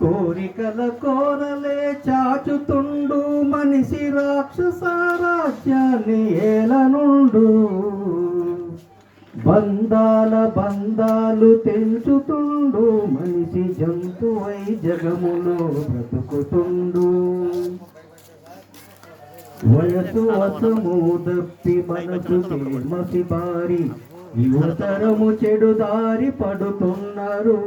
కోరికల కోరలే చాచుతుండు మనిషి రాక్షస రాజ్యాన్ని ఏలనుండు. బంధాల బంధాలు తెంచుతుండు మనిషి జంతువై జగములో బ్రతుకుతుండు. వయసు వసము దప్పి మనసు మసి బారి యువతరము చెడు దారి పడుతున్నారు.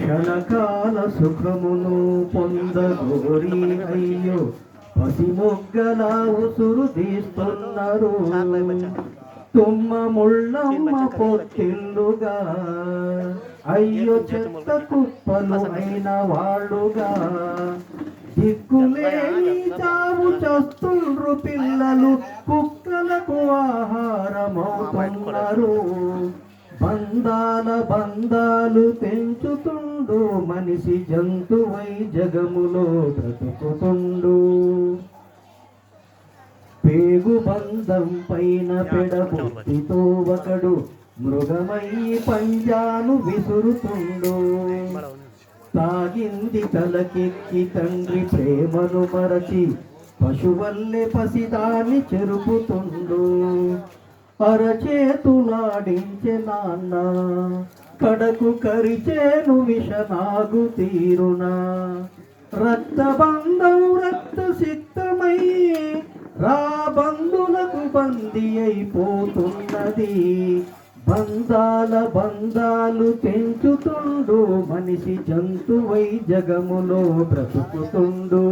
క్షణకాల సుఖమును పొందగోరి అయ్యో. పసిమొగ్గల ఉసురు తీస్తున్నారు. తుమ్మ ముళ్ళమ్మ పొత్తిల్లుగా అయ్యో చెత్త కుప్పలు అయిన వాళ్ళుగా దిక్కులేని చావు చస్తుండ్రు పిల్లలు కుక్కలకు ఆహారమవుతున్నారు. బంధాల బంధాలు పెంచుతుండు మనిషి జంతువై జగములో బ్రతుకుతుండు. పేగు బంధం పైన పెడబుద్ధితో ఒకడు మృగమై పంజాను విసురుతుండు. తాగింది తలకెక్కి తండ్రి ప్రేమను మరచి పశువల్లే పసిదాని చెరుపుతుండు. అరచేతులాడించే నాన్న కడకు కరిచేను విషనాగు తీరునా. రక్తబంధం రక్త సిద్ధమై రా బంధులకు బందీ అయిపోతున్నది. బంధాల బంధాలు పెంచుతుండు మనిషి జంతువై జగములో బ్రతుకుతుండు.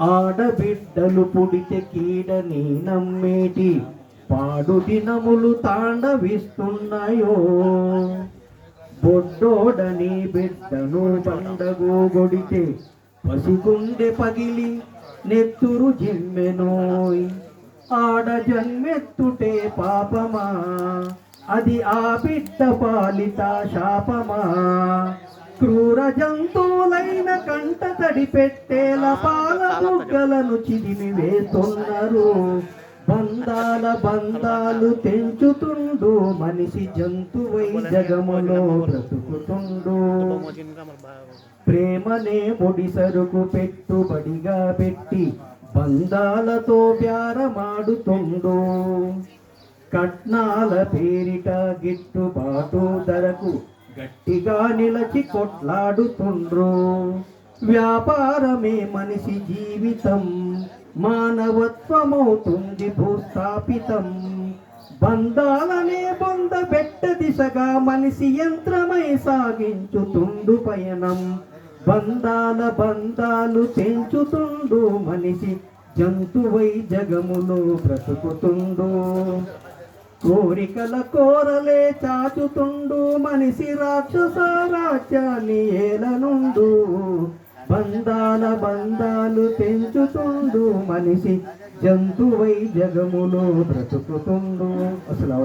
ఆడబిడ్డలు పుడితే కీడని నమ్మేటి? పాడు దినములు తాండవిస్తున్నాయో. బొడ్డోడని బిడ్డను పండగో గొడితే పసిగుండె పగిలి నెత్తురు జిమ్మెనోయ్. ఆడ జన్మెత్తుటే పాపమా? అది ఆ బిడ్డ పాలిత శాపమా? క్రూర జంతువులైన కంట తడి పెట్టేల పాల బుగ్గలను చిదిమి వేస్తున్నారు. బంధాల బంధాలు తెంచుతుండు మనిషి జంతువై జగములో బ్రతుకుతుండు. ప్రేమనే ముడి సరుకు పెట్టుబడిగా పెట్టి బంధాలతో బేరమాడుతుండు కట్నాల పేరిట గిట్టుబాటు ధరకు గట్టిగా నిలచి కొట్లాడుతుండ్రు. వ్యాపారమే మనిషి జీవితం. మానవత్వమవుతుంది భూస్థాపితం. బంధాలనే బొంద బెట్ట దిశగా మనిషి యంత్రమై సాగించుతుండు పయనం. బంధాల బంధాలు పెంచుతుండు మనిషి. జంతువై జగములో బ్రతుకుతుండు. కోరికల కోరలే చాచుతుండు మనిషి రాక్షస రాజ్యాన్ని ఏలనుండు బంధాల బంధాలు పెంచుతుండు మనిషి జంతువై జగములో బ్రతుకుతుండు. అసలు